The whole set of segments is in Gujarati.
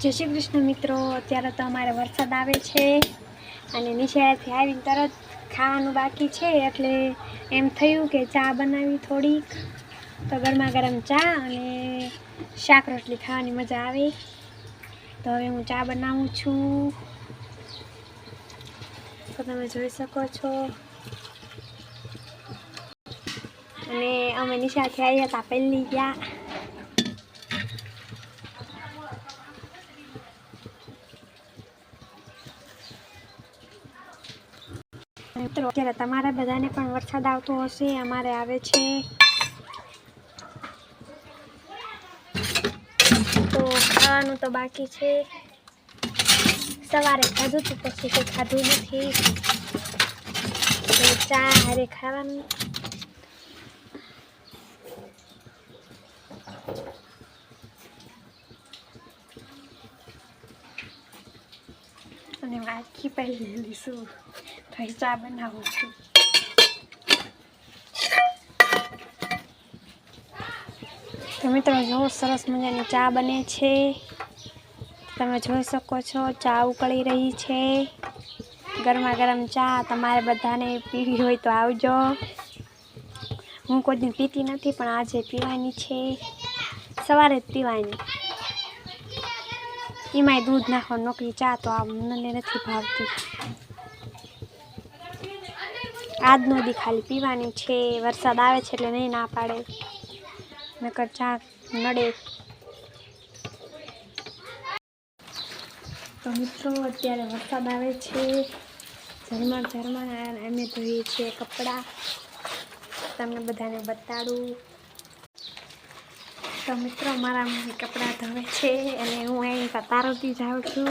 જય શ્રી કૃષ્ણ મિત્રો, અત્યારે તો અમારે વરસાદ આવે છે અને નિશાળેથી આવીને તરત ખાવાનું બાકી છે, એટલે એમ થયું કે ચા બનાવી થોડીક. તો ગરમા ગરમ ચા અને શાક રોટલી ખાવાની મજા આવે. તો હવે હું ચા બનાવું છું. તો તમે જોઈ શકો છો. અને અમે નિશાળથી આવ્યા હતા, પહેલી ગયા. મિત્રો, અત્યારે તમારે બધાને પણ વરસાદ આવતો હશે, અમારે આવે છે. તો ખાવાનું તો બાકી છે. સવારે ખાધું હતું, પછી તો ખાધું નથી. તો ચા હારે ખાવાનું. અને વાટકી પહેલી લઈશું તો એ ચા બનાવું છું તો મિત્રો જો સરસ મજાની ચા બને છે. તમે જોઈ શકો છો, ચા ઉકળી રહી છે. ગરમા ગરમ ચા તમારે બધાને પીવી હોય તો આવજો. હું કોઈ દિન પીતી નથી, પણ આજે પીવાની છે. સવારે જ પીવાની. એમાંય દૂધ નાખો, નોકરી ચા તો આ મને નથી ભાવતી. આજનો નદી ખાલી પીવાની છે, વરસાદ આવે છે એટલે નહીં ના પાડે. નકર ચા નડે. તો મિત્રો, અત્યારે વરસાદ આવે છે. ઝરમર ઝરમર અમે ધોઈએ છીએ કપડાં. તમને બધાને બતાડું. તો મિત્રો, મારા મમ્મી કપડાં ધોવે છે, અને હું અહીં તારવતી જાઉં છું.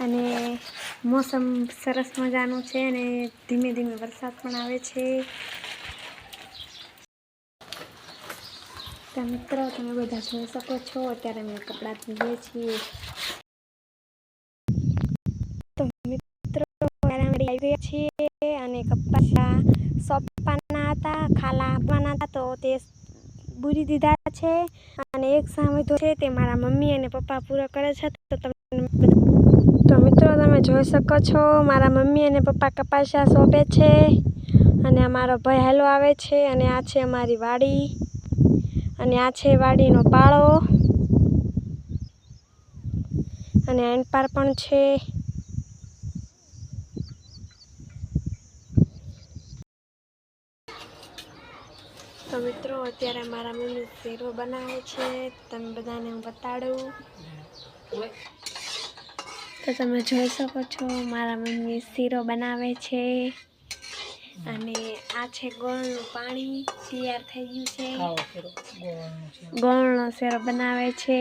અને મોસમ સરસ મજાનું છે અને ધીમે ધીમે વરસાદ પણ આવે છે. તો મિત્રો, તમે બધા જોઈ શકો છો, અત્યારે અમે કપડાં ધોઈએ છીએ. તો મિત્રો આવી ગયા છીએ અને કપડા સોંપવાના હતા, ખાલા આપવાના હતા, તો તે બુરી દીધા છે. અને એક સામે છે તે મારા મમ્મી અને પપ્પા પૂરો કરે છે, તો તમને તો મિત્રો, તમે જોઈ શકો છો, મારા મમ્મી અને પપ્પા કપાસા સોંપે છે અને અમારો ભાઈ હાલો આવે છે અને આ છે અમારી વાડી અને આ છે વાડીનો પાળો અને એનપાર પણ છે. તો મિત્રો, અત્યારે મારા મમ્મી શેરો બનાવે છે. તમે બધાને હું બતાડું. તો તમે જોઈ શકો છો મારા મમ્મી શીરો બનાવે છે. અને આ છે ગોળનું પાણી તૈયાર થઈ ગયું છે. ગોળનો શેરો. બનાવે છે.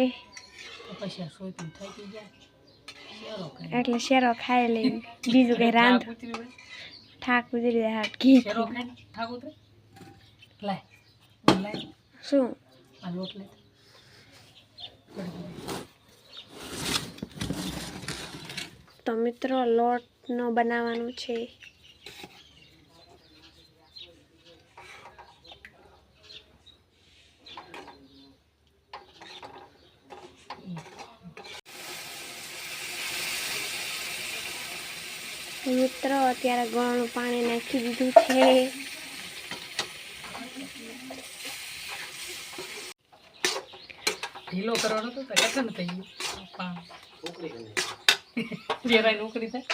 એટલે શેરો ખાઈ લઈ બીજું કઈ રાંધ. ઠાક ઉતરી હાથ ઘી શું? તો મિત્રો લોટનો બનાવવાનું છે. મિત્રો, અત્યારે ગોળનું પાણી નાખી દીધું છે. ઢીલો કરવાનો તો કઠણ થઈ ગયું. પા જેરાય નોકરી થાય